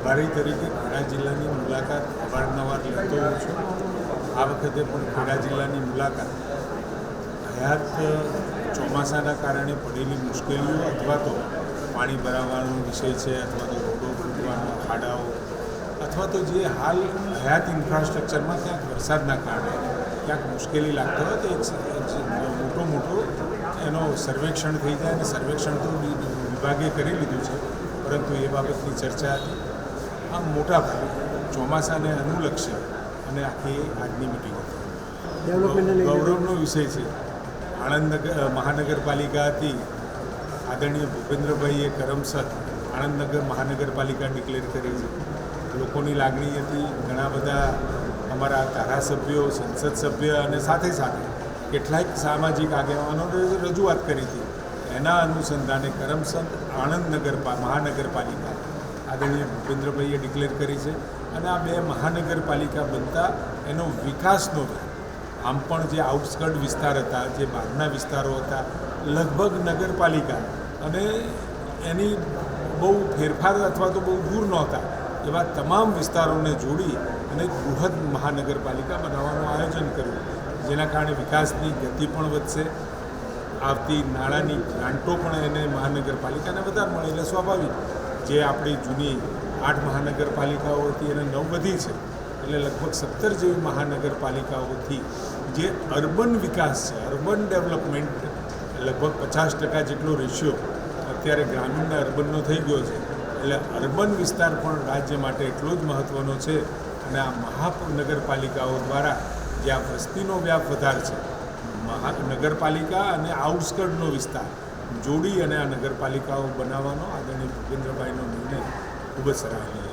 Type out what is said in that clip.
પ્રભારી તરીકે ખેડા જિલ્લાની મુલાકાત અવારનવાર લેતો હોઉં છું. આ વખતે પણ ખેડા જિલ્લાની મુલાકાત. હયાત ચોમાસાના કારણે પડેલી મુશ્કેલીઓ અથવા તો પાણી ભરાવાનો વિષય છે અથવા તો રોડો ફૂટવાનો ખાડાઓ અથવા તો જે હાલ હયાત ઇન્ફ્રાસ્ટ્રક્ચરમાં ક્યાંક વરસાદના કારણે ક્યાંક મુશ્કેલી લાગતો હોય તો એક મોટો મોટો એનો સર્વેક્ષણ થઈ જાય અને સર્વેક્ષણ તો વિભાગે કરી લીધું છે. પરંતુ એ બાબતની ચર્ચા હતી. આમ મોટા ભાગે ચોમાસાને અનુલક્ષે અને આખી આજની મિટિંગ ગૌરવનો વિષય છે. આણંદ મહાનગરપાલિકાથી મહાનગરપાલિકા હતી. આદરણીય ભૂપેન્દ્રભાઈએ કરમસદ આણંદનગર મહાનગરપાલિકા ડિક્લેર કરી છે. લોકોની લાગણી હતી. ઘણા બધા અમારા ધારાસભ્યો સંસદ સભ્ય અને સાથે સાથે કેટલાક સામાજિક આગેવાનો રજૂઆત કરી હતી. એના અનુસંધાને કરમસદ આણંદ નગર મહાનગરપાલિકા આદરણીય ભૂપેન્દ્રભાઈએ ડિક્લેર કરી છે અને આ બે મહાનગરપાલિકા બનતા એનો વિકાસનો આમ પણ જે આઉટસ્કર્ટ વિસ્તાર હતા, જે બહારના વિસ્તારો હતા, લગભગ નગરપાલિકા અને એની બહુ ફેરફાર અથવા તો બહુ દૂર નહોતા, એવા તમામ વિસ્તારોને જોડી અને બૃહદ મહાનગરપાલિકા બનાવવાનું આયોજન કર્યું, જેના કારણે વિકાસની ગતિ પણ વધશે, આવતી નાણાંની ગ્રાન્ટો પણ એને મહાનગરપાલિકાને વધારે મળે, એટલે સ્વાભાવિક. જે આપણી જૂની આઠ મહાનગરપાલિકાઓ હતી એને નવ વધી છે, એટલે લગભગ સત્તર જેવી મહાનગરપાલિકાઓથી જે અર્બન વિકાસ છે, અર્બન ડેવલપમેન્ટ, લગભગ પચાસ ટકા જેટલો રેશિયો અત્યારે ગ્રામીણના અર્બનનો થઈ ગયો છે. એટલે અર્બન વિસ્તાર પણ રાજ્ય માટે એટલો જ મહત્ત્વનો છે અને આ મહાનગરપાલિકાઓ દ્વારા જે આ વસ્તીનો વ્યાપ વધાર છે મહા નગરપાલિકા અને આઉટસ્કર્ટનો વિસ્તાર જોડી અને આ નગરપાલિકાઓ બનાવવાનો આદરણીય ભૂપેન્દ્રભાઈનો નિર્ણય ખૂબ જ સરાહનીય